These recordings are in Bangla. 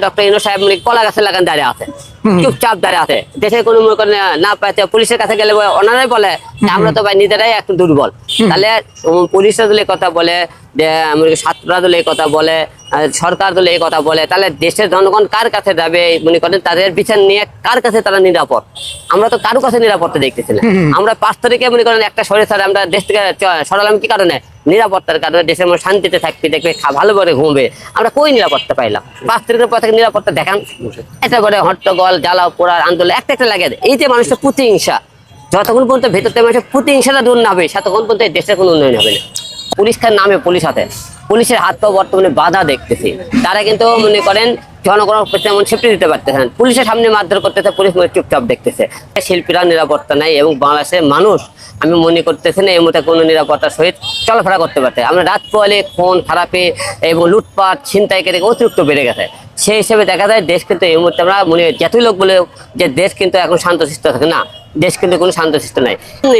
ডক্টর ইনো সাহেব কলা গাছের লাগান দাঁড়িয়ে আছে চুপচাপ দাঁড়িয়ে আছে। দেশে কোনো মনে করেন না পাইতে পুলিশের কাছে গেলে ওনারাই বলে আমরা তো ভাই নিজেরাই একটু দুর্বল। তাহলে পুলিশরা দলে কথা বলে যে ছাত্ররা দলে কথা বলে সরকার দলে এই কথা বলে তাহলে দেশের জনগণ কার কাছে যাবে? মনে করেন তাদের বিচার নিয়ে কার কাছে তারা নিরাপদ? আমরা তো কারও কাছে নিরাপত্তা দেখতেছি না। আমরা পাঁচ তারিখে মনে করেন একটা শরীর ছাড়া আমরা দেশ থেকে সরালাম কি কারণে? নিরাপত্তার কারণে দেশের মধ্যে শান্তিতে থাকবে দেখবে ভালো করে ঘুমবে। আমরা কই নিরাপত্তা পাইলাম? পাঁচ তারিখের পর থেকে নিরাপত্তা দেখান। এটা করে হট্টগোল জ্বালাও, পোড়ার আন্দোলন, একটা একটা লাগে। এই যে মানুষের প্রতিহিংসা যতক্ষণ পর্যন্ত ভেতর থেকে মানুষের প্রতিহিংসাটা দূর না হবে, ততক্ষণ পর্যন্ত এই দেশের কোনো উন্নয়ন হবে না। পুলিশের নামে পুলিশ হাতে। পুলিশের হাত পা বর্তমানে বাধা দেখতেছি। তারা কিন্তু মনে করেন জনগণের তেমন সেফটি দিতে পারতেছেন পুলিশের সামনে মারধর করতেছে, পুলিশ মনে চুপচাপ দেখতেছে। শিল্পীরা নিরাপত্তা নাই এবং বাংলাদেশের মানুষ, আমি মনে করতেছি না এই মুহূর্তে কোনো নিরাপত্তার সহিত চলাফেরা করতে পারতে আমরা রাত পোয়ালে, খুন, খারাপে এবং লুটপাট ছিনতাই করে অতিরিক্ত বেড়ে গেছে। সেই হিসেবে দেখা যায় দেশ কিন্তু এই মুহূর্তে আমরা মনে হয় যতই লোক বলে যে দেশ কিন্তু এখন শান্ত শান্তশিষ্ট থাকে না? দেশ কিন্তু কোনো শান্তশিষ্ট নাই।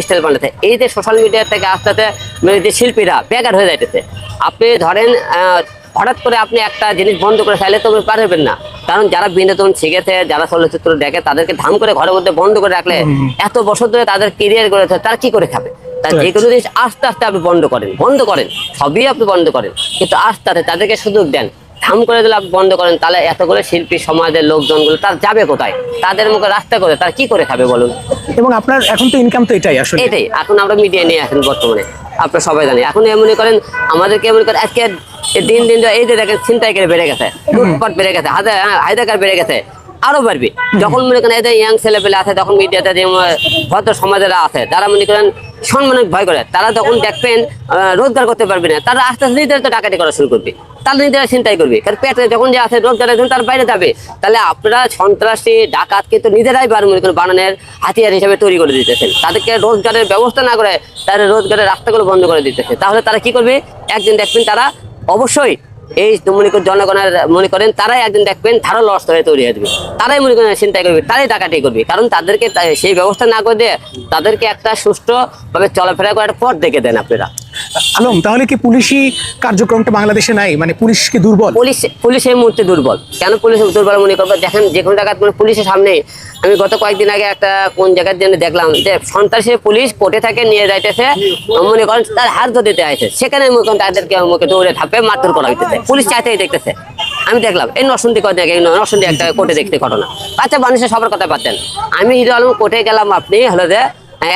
স্টাইল বানাতে এই যে সোশ্যাল মিডিয়া থেকে আস্তে আস্তে মানে যে শিল্পীরা বেকার হয়ে যাইতেছে। আপনি ধরেন হঠাৎ করে আপনি একটা জিনিস বন্ধ করে চাইলে তো পারবেন না। কারণ যারা বিনোদন শিখেছে যারা চলচ্চিত্র দেখে তাদেরকে ধাম করে ঘরের মধ্যে বন্ধ করে রাখলে এত বছর ধরে তাদের কেরিয়ার করেছে তারা কি করে খাবে? তার যে কোনো জিনিস আস্তে আস্তে আপনি বন্ধ করেন। বন্ধ করেন। সবই আপনি বন্ধ করেন। কিন্তু আস্তে আস্তে তাদেরকে সুযোগ দেন। ধাম করে দিলে বন্ধ করেন তাহলে এতগুলো শিল্পী সমাজের লোকজনগুলো তার যাবে কোথায়? তাদের মুখে রাস্তা করে তারা কি করে খাবে বলুন? এবং আপনার এখন তো ইনকাম তো এটাই আসলে। এটাই এখন আমরা মিডিয়া নিয়ে আসেন বর্তমানে আপনারা সবাই জানি এখন এ মনে করেন আমাদেরকে মনে করেন আজকে দিন দিন এই যে দেখেন ছিনতাই করে বেড়ে গেছে লুটপাট বেড়ে গেছে হাজার হায়দাকার বেড়ে গেছে আরও বাড়বে। যখন মনে করেন এদের ইয়াং ছেলে পেলে আছে তখন মিডিয়াতে যে ভদ্র সমাজেরা আছে তারা মনে করেন সম্মানিক ভয় করে। তারা তখন দেখবেন রোজগার করতে পারবে না। তারা আস্তে আস্তে নিজেদের তো ডাকাতি করা শুরু করবে। তাহলে নিজেরা চিন্তাই করবে। কারণ পেটে যখন যে আছে রোজগারের জন্য তার বাইরে যাবে। তাহলে আপনারা সন্ত্রাসী ডাকাত কিন্তু নিজেরাই বার মনে করেন বানানোর হাতিয়ার হিসেবে তৈরি করে দিতেছেন। তাদেরকে রোজগারের ব্যবস্থা না করে তাদের রোজগারের রাস্তাগুলো বন্ধ করে দিতেছে। তাহলে তারা কি করবে? একদিন দেখবেন তারা অবশ্যই এই মনে করেন জনগণের, মনে করেন তারাই একদিন দেখবেন ধারো লস হয়ে তৈরি হয়ে তারাই মনে করেন চিন্তা করবে, তারাই টাকাটি করবে। কারণ তাদেরকে সেই ব্যবস্থা না করে দিয়ে তাদেরকে একটা সুষ্ঠুভাবে চলাফেরা করার পথ দেখে দেন আপনারা। আলম, তাহলে কি পুলিশি কার্যক্রমটা বাংলাদেশে নাই? মানে পুলিশ কি দুর্বল? পুলিশ পুলিশ এই মুহূর্তে দুর্বল। কেন পুলিশ দুর্বল? মনে করব, দেখেন যে কোনো জায়গায় মানে পুলিশের সামনে, আমি গত কয়েকদিন আগে একটা কোন জায়গার জন্য দেখলাম যে সন্ত্রাসী পুলিশ কোর্টে থেকে, নিয়ে যাইতেছে মনে করেন তার হাত ধরতে সেখানে মনে করেন তাদেরকে মুখে দৌড়ে ধাপে মারধর করা হইতেছে। পুলিশ চাইতেই দেখতেছে। আমি দেখলাম, এই আগে, এই নরসিংদী একটা কোর্টে দেখতে ঘটনা। আচ্ছা মানুষের সবার কথা পাচ্ছেন আমি হিরো আলম কোর্টে গেলাম, আপনি হলো যে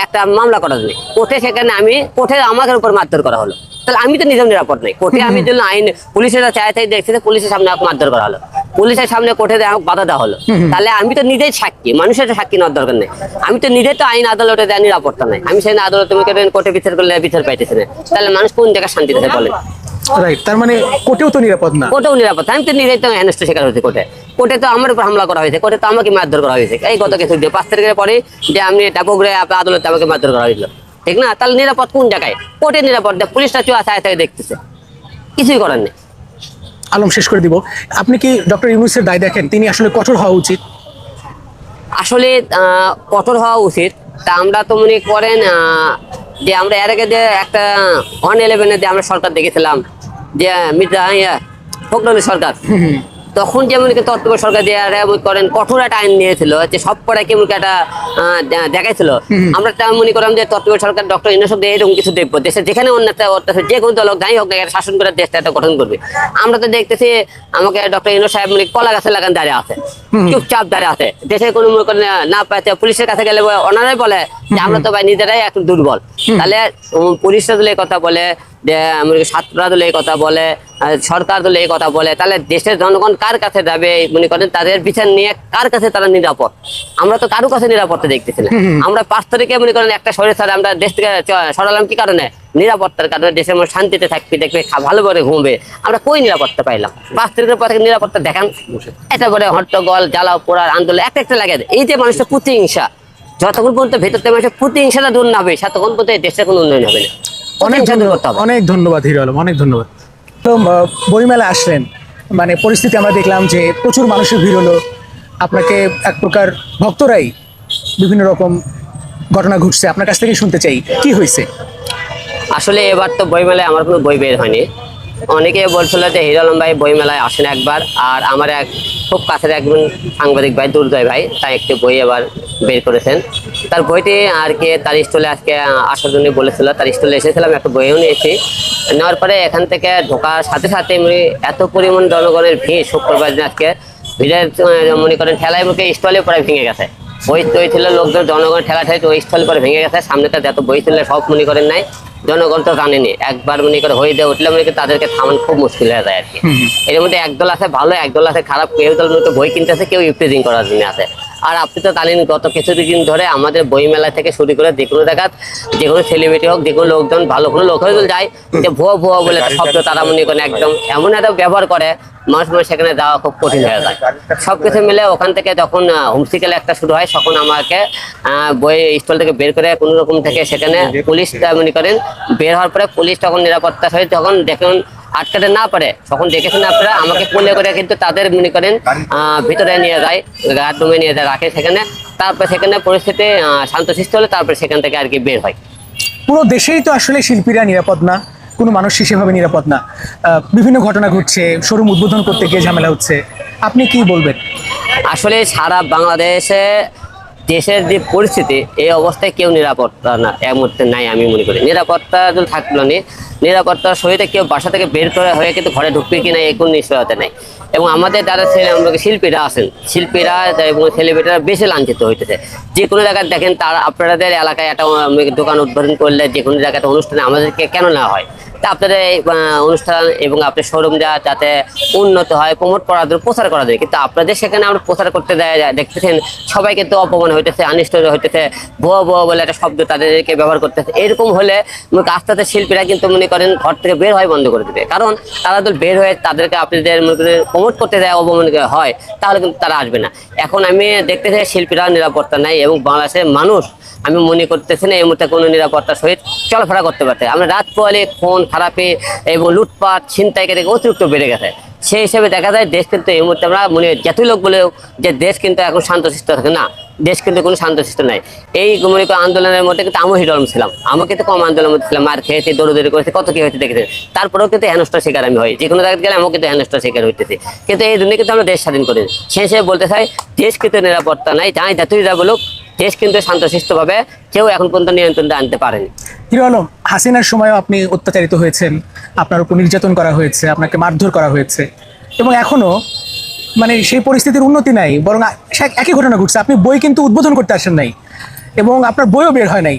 একটা মামলা করার জন্য। কোর্টে সেখানে আমি কোর্টে আমাকে উপর মারধর করা হলো। তাহলে আমি তো নিজেও নিরাপদ নেই। কোর্টে আমি জন্য আইন পুলিশেরা চাই তাই দেখছি পুলিশের সামনে আমাকে মারধর করা হলো। পুলিশের সামনে কোর্টে আমাকে বাধা দেওয়া হলো। তাহলে আমি তো নিজেই সাক্ষী। মানুষের তো সাক্ষী নেওয়ার দরকার নেই। আমি তো নিজে তো আইন আদালতে দেওয়ার নিরাপত্তা নাই। আমি সেই আদালতে করেন কোর্টে বিচার করলে বিচার পাইতেছি না। তাহলে মানুষ কোন জায়গায় শান্তি থাকে বলে রাইট তার মানে কোর্টেও তো নিরাপদ না। নিরাপত্তা আমি তো নিজেই তো শিকার হয়েছে কোর্টে। তো আমার উপর হামলা করা হয়েছে। কোর্টে তো আমাকে মারধর করা হয়েছে। এই গত কিছু দিয়ে পাঁচ তারিখের পরে যে আমি আদালতে আমাকে মারধর করা হয়েছিল। ঠিক না? তাহলে নিরাপদ কোন জায়গায়? কোর্টে নিরাপদ পুলিশটা চুয়া চায় তাই দেখতেছে। কিছুই করার নেই। আলম শেষ করে দিব। আপনি কি ডক্টর ইউনুসের দায় দেখেন? তিনি আসলে কঠোর হওয়া উচিত। আসলে আহ, কঠোর হওয়া উচিত। তা আমরা তো মনে করেন আহ, যে আমরা এর আগে যে একটা ওয়ান ইলেভেনে যে আমরা সরকার দেখেছিলাম, যে মির্জা ফখরুলের সরকার। তখন যেমন তত্ত্ব সরকার যে করেন কঠোর একটা আইন নিয়েছিল যে সব পড়ায় কেমন একটা দেখাইছিল। আমরা তা মনে করলাম যে তত্ত্ব সরকার ডক্টর দিয়ে এরকম কিছু দেখব দেশে যেখানে অন্য একটা অত্যাচার যে কোনো দলক যাই হোক না শাসন করে দেশটা একটা গঠন করবে। আমরা তো দেখতেছি আমাকে ডক্টর ইনো সাহেব মানে কলা গাছের লাগান দাঁড়িয়ে আছে চুপচাপ দাঁড়িয়ে আছে। দেশে কোনো মনে করেন না পাইতে পুলিশের কাছে গেলে ওনারাই বলে যে আমরা তো ভাই নিজেরাই একটু দুর্বল। তাহলে পুলিশরা দলে কথা বলে যে আমাদের ছাত্ররা দলে এই কথা বলে সরকার দলে এই কথা বলে তাহলে দেশের জনগণ কার কাছে যাবে? মনে করেন তাদের বিচার নিয়ে কার কাছে তারা নিরাপদ? আমরা তো কারও কাছে নিরাপত্তা দেখতেছি না। আমরা পাঁচ তারিখে মনে করেন একটা শরীর ছাড়া আমরা দেশ থেকে সরালাম কি কারণে? নিরাপত্তার কারণে দেশের মধ্যে শান্তিতে থাকবে দেখবে ভালো করে ঘুমবে। আমরা কই নিরাপত্তা পাইলাম? পাঁচ তারিখের পর থেকে নিরাপত্তা দেখান। এটা করে হট্টগোল জ্বালাও পোড়ার আন্দোলন একটা একটা লাগে। এই যে মানুষের প্রতিহিংসা যতক্ষণ পর্যন্ত ভেতর থেকে মানুষের প্রতিহিংসাটা দূর না হবে ততক্ষণ পর্যন্ত দেশের কোনো উন্নয়ন হবে না। অনেক ধন্যবাদ। করতে হবে অনেক ধন্যবাদ হিরো আলম অনেক ধন্যবাদ। তো বইমেলা আসলেন মানে পরিস্থিতি আমরা দেখলাম যে প্রচুর মানুষের ভিড় হলো। আপনাকে এক প্রকার ভক্তরাই বিভিন্ন রকম ঘটনা ঘটছে। আপনার কাছ থেকে শুনতে চাই কি হয়েছে? আসলে এবার তো বইমেলায় আমার কোনো বই বের হয়নি। অনেকে বলছিল যে হিরো আলম ভাই বই মেলায় আসেন একবার, আর আমার এক খুব কাছের একজন সাংবাদিক ভাই, দুর্জয় ভাই, তাই একটি বই এবার বের করেছেন। তার বইটি আর কি তার স্টলে আজকে আসার জন্য বলেছিল, তার স্টলে এসেছিলাম, একটা বইও নিয়েছি। নেওয়ার পরে এখান থেকে ঢোকার সাথে সাথে এত পরিমাণ জনগণের ভিড়, শুক্রবার দিন আজকে ভিড়ের মনে করেন ঠেলায় মুখে স্টলে প্রায় ভেঙে গেছে। বই তৈ ছিল, লোকজন জনগণ ঠেলা ঠেলে ওই স্থল পরে ভেঙে গেছে, সামনেতে যত বই ছিল, সব মনে করেন নাই। জনগণ তো জানেনি। একবার মনে করে হয়ে দিয়ে উঠলে মনে করি তাদেরকে থামান খুব মুশকিল হয়ে যায় আর কি। এর মধ্যে একদল আছে ভালো একদল আছে খারাপ কেউ দল মনে বই কিনতেছে কেউ ইউপ্রেজিং করার জন্য আছে। আর আপনি তো জানেন গত কিছুদিন ধরে আমাদের বই মেলা থেকে শুরু করে যে কোনো জায়গা যে কোনো সেলিব্রিটি হোক যে কোনো লোকজন ভালো কোনো লোক হয়ে যায় যে ভুয়া ভুয়া বলে শব্দ তারা মনে করেন একদম এমন একটা ব্যবহার করে মানুষ মানে সেখানে যাওয়া খুব কঠিন হয়ে যায়। সব কিছু মিলে ওখান থেকে যখন হোমসিকেল একটা শুরু হয় তখন আমাকে আহ, বই স্টল থেকে বের করে কোনো রকম থেকে সেখানে পুলিশ মনে করেন। বের হওয়ার পরে পুলিশ তখন নিরাপত্তা সহিত যখন দেখুন আটকাতে না পারে তখন দেখেছেন আপনারা আমাকে কোলে করে কিন্তু তাদের মনে করেন ভিতরে নিয়ে যায় গার্ড রুমে নিয়ে যায় রাখে সেখানে। তারপরে সেখানে পরিস্থিতি আহ, শান্তশিষ্ট হলে তারপরে সেখান থেকে আর কি বের হয়। পুরো দেশেই তো আসলে শিল্পীরা নিরাপদ না কোনো মানুষ সেভাবে নিরাপদ না। বিভিন্ন ঘটনা ঘটছে শোরুম উদ্বোধন করতে গিয়ে ঝামেলা হচ্ছে। আপনি কি বলবেন? আসলে সারা বাংলাদেশে দেশের যে পরিস্থিতি, এই অবস্থায় কেউ নিরাপত্তা না এক মুহূর্তে নাই আমি মনে করি। নিরাপত্তা যদি থাকল নি, নিরাপত্তার সহিত কেউ বাসা থেকে বের করে হয়ে কিন্তু ঘরে ঢুকবে কিনা এই কোনো নিশ্চয়তা নেই। এবং আমাদের যারা ছেলে, আমরা শিল্পীরা আছেন? শিল্পীরা এবং সেলিব্রিটিরা বেশি লাঞ্ছিত হইতেছে। যে কোনো জায়গায় দেখেন তারা, আপনাদের এলাকায় একটা দোকান উদ্বোধন করলে যে কোনো একটা অনুষ্ঠানে আমাদেরকে কেন না হয়? তা আপনাদের অনুষ্ঠান এবং আপনার শোরুম যা যাতে উন্নত হয় প্রমোট করা যায় প্রচার করা যায় কিন্তু আপনাদের সেখানে আমরা প্রচার করতে দেয় দেখতেছেন, সবাই কিন্তু অপমান হইতেছে অনিষ্ট হইতেছে, ভুয়া ভুয়া বলে একটা শব্দ তাদেরকে ব্যবহার করতেছে। এরকম হলে আস্তে আস্তে শিল্পীরা কিন্তু মনে করেন ঘর থেকে বের হয় বন্ধ করে দেবে। কারণ তারা তো বের হয়ে তাদেরকে আপনাদের মনে করেন প্রমোট করতে দেয়, অপমান হয়, তাহলে কিন্তু তারা আসবে না। এখন আমি দেখতেছি শিল্পীরা নিরাপত্তা নাই এবং বাংলাদেশের মানুষ, আমি মনে করতেছি না এই মুহূর্তে কোনো নিরাপত্তার সহিত চলাফেরা করতে পারতে আমরা রাত পোয়ালে খুন খারাপে এবং লুটপাট ছিনতাইকে দেখে অতিরিক্ত বেড়ে গেছে। সেই হিসেবে দেখা যায়, দেশ কিন্তু এই মুহূর্তে আমরা মনে যতই লোক বলেও যে দেশ কিন্তু এখন শান্তশিষ্ট থাকে না। দেশ কিন্তু কোনো শান্তশিষ্ট নাই। এই মনে করো আন্দোলনের মধ্যে কিন্তু আমি হিরম ছিলাম। আমাকে তো কম আন্দোলনের মধ্যে ছিলাম। মার খেয়েছি, দৌড়দৌড়ি করেছি, কত কি হয়েছে দেখেছি তারপরেও কিন্তু হেনস্টার শিকার আমি হই। যে কোনো জায়গায় গেলে আমাকে কিন্তু হেনস্টার শিকার হইতেছি। কিন্তু এই জন্য কিন্তু আমরা দেশ স্বাধীন করি। সেই হিসেবে বলতে চাই, দেশ কিন্তু নিরাপত্তা নাই। যাই যতই যা বলুক, দেশ কিন্তু শান্তশিষ্টভাবে কেউ এখন পর্যন্ত নিয়ন্ত্রণে আনতে পারেনি। হিরো আলম হাসিনার সময়ও আপনি অত্যাচারিত হয়েছেন, আপনার উপর নির্যাতন করা হয়েছে, আপনাকে মারধর করা হয়েছে। এবং এখনও মানে সেই পরিস্থিতির উন্নতি নাই, বরং একই ঘটনা ঘটছে। আপনি বই কিন্তু উদ্বোধন করতে আসেন নাই এবং আপনার বইও বের হয় নাই।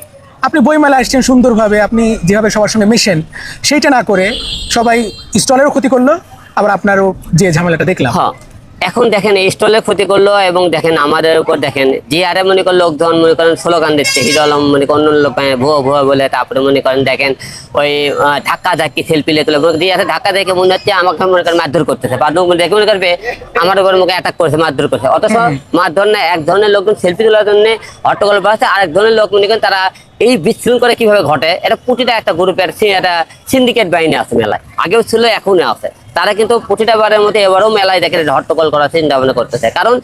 আপনি বইমেলা আসছেন সুন্দরভাবে, আপনি যেভাবে সবার সঙ্গে মেশেন, সেইটা না করে সবাই স্টলেরও ক্ষতি করল, আবার আপনারও যে ঝামেলাটা দেখলাম। হ্যাঁ। এখন দেখেন এই স্টলে ক্ষতি করল এবং দেখেন আমাদের উপর দেখেন যে আরে মনে করেন লোকজন মনে করেন স্লোগান দিচ্ছে হিরো আলম মনে করেন অন্য লোক ভুয়ো ভুয়ো বলে তারপরে মনে করেন দেখেন ওই ধাক্কা ধাক্কি সেলফি লেগে দিয়ে আছে ধাক্কা দেখে মনে হচ্ছে আমাকে মনে করেন মারধর করতেছে বা দেখে মনে করবে আমার উপর মুখে অ্যাটাক করেছে মারধর করছে। অথচ মারধর না এক ধরনের লোকজন সেলফি তোলার জন্য হট্টগোল বাড়ছে আরেক ধরনের লোক মনে করেন তারা এই বিশৃঙ্খলা কীভাবে ঘটে এটা প্রতিটা একটা গ্রুপের একটা সিন্ডিকেট বাহিনী আছে মেলায় আগেও ছিল এখনও আছে। তারা কিন্তু প্রতিটা বারের মধ্যে এবারও মেলায় দেখে হট্টগোল করার চিন্তা ভাবনা করতেছে। কারণ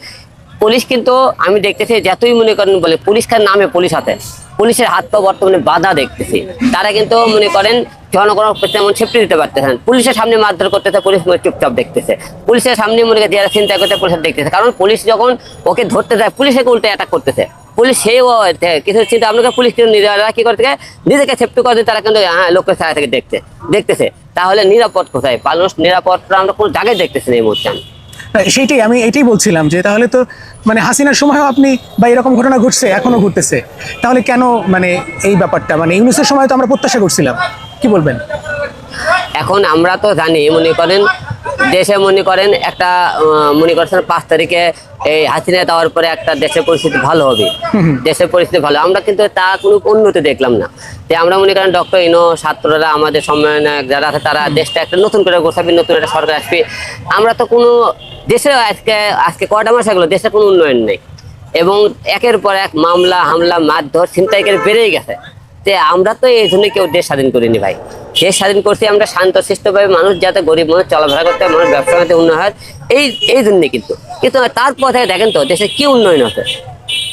পুলিশ কিন্তু আমি দেখতেছি, যতই মনে করেন বলে, পুলিশের নামে পুলিশ হাতে। পুলিশের হাত পা বর্তমানে বাধা দেখতেছি। তারা কিন্তু মনে করেন জনগণের তেমন সেফটি দিতে পারতেছেন পুলিশের সামনে মারধর করতেছে, পুলিশ মনে চুপচাপ দেখতেছে। পুলিশের সামনে মনে যারা চিন্তা করতে পুলিশ দেখতেছে। কারণ পুলিশ যখন ওকে ধরতে যায় পুলিশকে উল্টে অ্যাটাক করতেছে। পুলিশ সেই কিছু চিন্তা আপনাকে পুলিশ কিন্তু নিজেরা কি করতে নিজেকে সেফটি করে তারা কিন্তু হ্যাঁ লোকের থেকে দেখতে দেখতেছে। তাহলে নিরাপদ কোথায়? মানুষ নিরাপদটা আমরা কোনো জায়গায় দেখতেছি না এই মুহূর্তে আমি। সেইটাই আমি এটাই বলছিলাম যে তাহলে তো মানে হাসিনার সময়ও আপনি বা এরকম ঘটনা ঘটছে এখনও ঘটতেছে। তাহলে কেন মানে এই ব্যাপারটা? মানে ইউনুসের সময় তো আমরা প্রত্যাশা করছিলাম। কি বলবেন? এখন আমরা তো জানি মনে করেন দেশে মনে করেন একটা মনে করছেন পাঁচ তারিখে এই হাসিনা দেওয়ার পরে একটা দেশের পরিস্থিতি ভালো হবে। দেশের পরিস্থিতি ভালো। আমরা কিন্তু তা কোনো উন্নতি দেখলাম না। যে আমরা মনে করেন ডক্টর ইনো ছাত্ররা আমাদের সম্মেলনায়ক যারা আছে তারা দেশটা একটা নতুন করে গোছাবে নতুন একটা সরকার আসবে। আমরা তো কোনো দেশে আজকে আজকে কয়টা মাস এগুলো দেশের কোনো উন্নয়ন নেই। এবং একের পর এক মামলা হামলা মারধর ছিনতাইকের বেড়েই গেছে। তে আমরা তো এই জন্য কেউ দেশ স্বাধীন করিনি ভাই। দেশ স্বাধীন করছি আমরা শান্ত, শিষ্টভাবে মানুষ যাতে গরিব মানুষ, চলাফেরা করতে মানুষ ব্যবসা করতে উন্নয়ন হয়। এই এই জন্যই কিন্তু। কিন্তু তারপর থেকে দেখেন তো, দেশে কি উন্নয়ন হচ্ছে?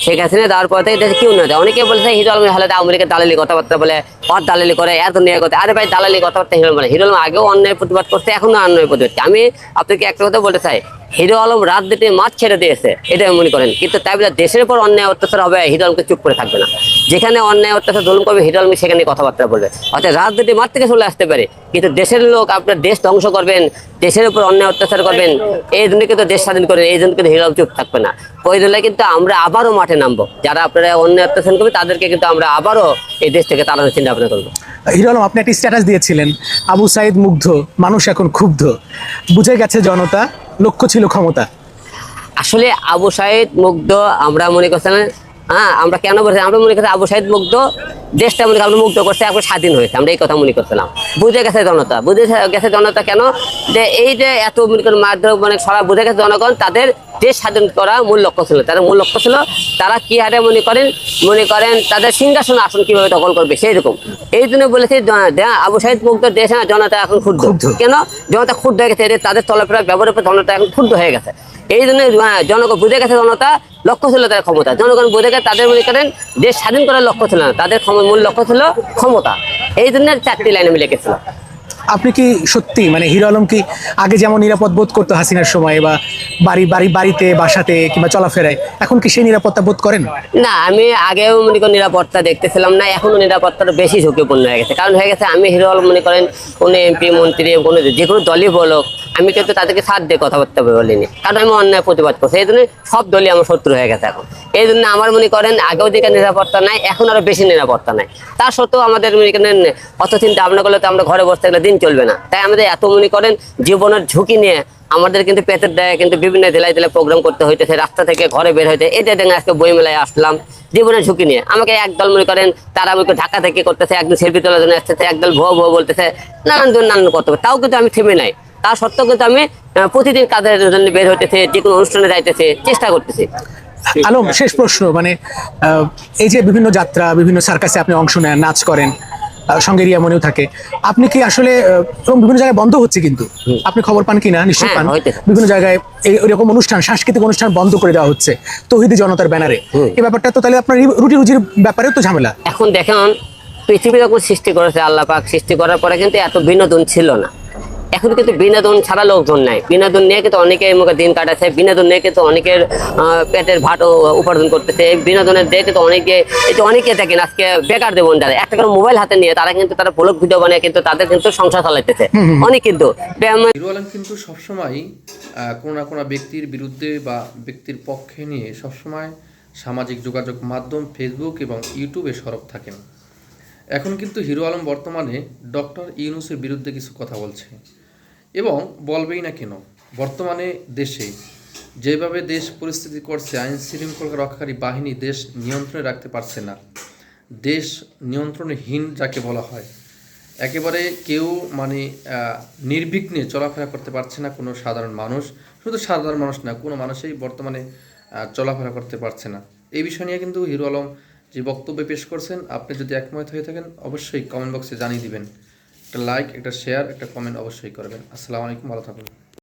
শেখ হাসিনা দেওয়ার পর থেকে দেশে কি উন্নয়ন অনেকে বলছে, হিরো আলমের হালে আমেরিকা দালালি কথাবার্তা বলে, পথ দালালি করে, এত নিয়ে কথা আরে ভাই, দালালি কথাবার্তা হিরো বলে। হিরো আগেও অন্যায় প্রতিবাদ করছে, এখনও অন্যায় প্রতিবাদ আমি আপনাকে একটা কথা বলতে চাই। হিরো আলম রাজনীতি মাঠ ছেড়ে দিয়েছে এটা মনে করেন। কিন্তু তাই বলে দেশের উপর অন্যায় অত্যাচার হবে, হিরো আলমকে চুপ করে থাকবে না। যেখানে অন্যায় অত্যাচার, জুলুম করবে, হিরো আলম সেখানে কথাবার্তা বলবে। অর্থাৎ রাজনীতি মাঠ থেকে চলে আসতে পারে, কিন্তু দেশের লোক, আপনার দেশ ধ্বংস করবেন, দেশের উপর অন্যায় অত্যাচার করবেন, এই জন্য কিন্তু দেশ স্বাধীন করেন, এই জন্য কিন্তু হিরো আলম চুপ থাকবে না। ওই জন্য কিন্তু আমরা আবারও মাঠে নামবো। যারা আপনারা অন্যায় অত্যাচার করবে, তাদেরকে কিন্তু আমরা আবারও এই দেশ থেকে তাড়ানোর চিন্তা ভাবনা করব। হিরো আলম, আপনি একটি স্ট্যাটাস দিয়েছিলেন, আবু সাইদ মুগ্ধ, মানুষ এখন ক্ষুব্ধ। বুঝে গেছে জনতা লক্ষ্য ছিল ক্ষমতা। আসলে আবু সাহেব মুগ্ধ আমরা মনে করছিলাম হ্যাঁ আমরা কেন বলছি? আমরা মনে করছি আবু সাইদ মুগ্ধ দেশটা মনে আমরা মুগ্ধ করছে এখন স্বাধীন হয়েছে। আমরা এই কথা মনে করছিলাম। বুঝে গেছে জনতা। বুঝে গেছে জনতা কেন? যে এই যে এত মনে করেন মাধ্যম মানে সবাই বুঝে গেছে জনগণ তাদের দেশ স্বাধীন করা মূল লক্ষ্য ছিল। তাদের মূল লক্ষ্য ছিল তারা কি হারে মনে করেন মনে করেন তাদের সিংহাসন আসন কীভাবে দখল করবে সেই রকম এই জন্য বলেছি আবু সাইদ মুগ্ধ দেশ না জনতা এখন ক্ষুব্ধ। কেন? জনতা ক্ষুদ্ধ হয়ে গেছে তাদের চলাফেরা ব্যবহারের উপর জনতা এখন ক্ষুদ্ধ হয়ে গেছে। এই জন্য জনগণ বুঝে গেছে জনতা লক্ষ্য ছিল তার ক্ষমতা। জনগণ বোঝা গেছে তাদের মনে করেন দেশ স্বাধীন করার লক্ষ্য ছিল না, তাদের মূল লক্ষ্য ছিল ক্ষমতা। এই জন্য চারটি লাইনে আমি লিখেছিলাম। আপনি কি সত্যি মানে হিরো আলম কি আগে যেমন নিরাপদ বোধ করতো হাসিনার সময় বা বাড়ি বাড়ি, বাড়িতে, বাসাতে কিংবা চলাফেরায়, এখন কি সেই নিরাপত্তা বোধ করেন? না, আমি আগেও মনে করেন নিরাপত্তা দেখতেছিলাম না এখনও নিরাপত্তাটা বেশি ঝুঁকিপূর্ণ হয়ে গেছে। কারণ হয়ে গেছে, আমি হিরো আলম মনে করেন কোনো এমপি, মন্ত্রী, কোনো যে কোনো দলই বলো আমি কিন্তু তাদেরকে সাথ দিয়ে কথাবার্তা বলিনি। কারণ আমি অন্যায় প্রতিবাদ করছি, এই জন্য সব দলই আমার শত্রু হয়ে গেছে এখন। এই জন্য আমার মনে করেন আগেও দিকে নিরাপত্তা নাই, এখন আরও বেশি নিরাপত্তা নাই। তা সত্ত্বেও আমাদের মনে করেন অত চিন্তা ভাবনা করলে তো আমরা ঘরে বসে থাকলে দিন চলবে না। তাই আমাদের এত মনে করেন, জীবনের ঝুঁকি নিয়ে আমাদের কিন্তু পেটের দেয় কিন্তু বিভিন্ন জেলায় জেলায় প্রোগ্রাম করতে হইতেছে, রাস্তা থেকে ঘরে বের হইতে। এটা দেখে আজকে বই মেলায় আসলাম, জীবনের ঝুঁকি নিয়ে। আমাকে একদল মনে করেন, তারা আমাকে ঢাকা থেকে করতেছে একদল সেলফি তোলার জন্য আসতেছে, একদল ভুয়ো ভুয়ো বলতেছে, নানান জন নানান করতে তাও কিন্তু আমি থেমে নাই। তা সত্ত্বেও কিন্তু আমি প্রতিদিন কাজের জন্য বের হইতেছে যে কোনো অনুষ্ঠানে যাইতেছে, চেষ্টা করতেছি। আলম, শেষ প্রশ্ন মানে এই যে বিভিন্ন যাত্রা, বিভিন্ন সার্কাসে আপনি অংশ নেন, নাচ করেন সঙ্গে রিয়া মনেও থাকে। আপনি কি আসলে বিভিন্ন জায়গায় বন্ধ হচ্ছে কিন্তু। আপনি খবর পান কিনা নিশ্চয় হ্যাঁ, পান। বিভিন্ন জায়গায় এরকম অনুষ্ঠান সাংস্কৃতিক অনুষ্ঠান বন্ধ করে দেওয়া হচ্ছে তহিদি জনতার ব্যানারে। এই ব্যাপারটা তো তাহলে আপনার রুটি রুজির ব্যাপারেও তো ঝামেলা। এখন দেখেন পৃথিবী যখন সৃষ্টি করেছে আল্লাহ পাক। সৃষ্টি করার পরে কিন্তু এত বিনোদন ছিল না। এখন কিন্তু বিনোদন ছাড়া লোকজন নাই। বিনোদন নিয়ে কিন্তু অনেকে মুখে দিন কাটাচ্ছে বিনোদন নিয়ে কিন্তু অনেকের আহ, পেটের ভাত উপার্জন করতেছে। এই বিনোদনের দিয়ে কিন্তু অনেকে এই যে অনেকে দেখেন আজকে বেকার দেবন যারা একটা করে মোবাইল হাতে নিয়ে তারা কিন্তু তারা ব্লগ ভিডিও বানিয়ে কিন্তু তাদের কিন্তু সংসার চালাইতেছে। অনেক কিন্তু হিরো আলম কিন্তু সবসময় আহ, কোনো না কোনো ব্যক্তির বিরুদ্ধে বা ব্যক্তির পক্ষে নিয়ে সবসময় সামাজিক যোগাযোগ মাধ্যম ফেসবুক এবং ইউটিউবে সরব থাকেন। এখন কিন্তু হিরো আলম বর্তমানে ডক্টর ইউনুসের বিরুদ্ধে কিছু কথা বলছে। এবং বলবেই না কেন, বর্তমানে দেশে যেভাবে দেশ পরিস্থিতি করছে, আইন শৃঙ্খলা রক্ষাকারী বাহিনী দেশ নিয়ন্ত্রণে রাখতে পারছে না। দেশ নিয়ন্ত্রণহীন যাকে বলা হয়। একেবারে কেউ মানে নির্বিঘ্নে চলাফেরা করতে পারছে না কোনো সাধারণ মানুষ। শুধু সাধারণ মানুষ না, কোনো মানুষই বর্তমানে চলাফেরা করতে পারছে না। এই বিষয় নিয়ে কিন্তু হিরো আলম যে বক্তব্য পেশ করছেন, আপনি যদি একমত হয়ে থাকেন, অবশ্যই কমেন্ট বক্সে জানিয়ে দিবেন। একটা লাইক একটা শেয়ার একটা কমেন্ট অবশ্যই করবেন। আসসালামু আলাইকুম ভালো থাকুন।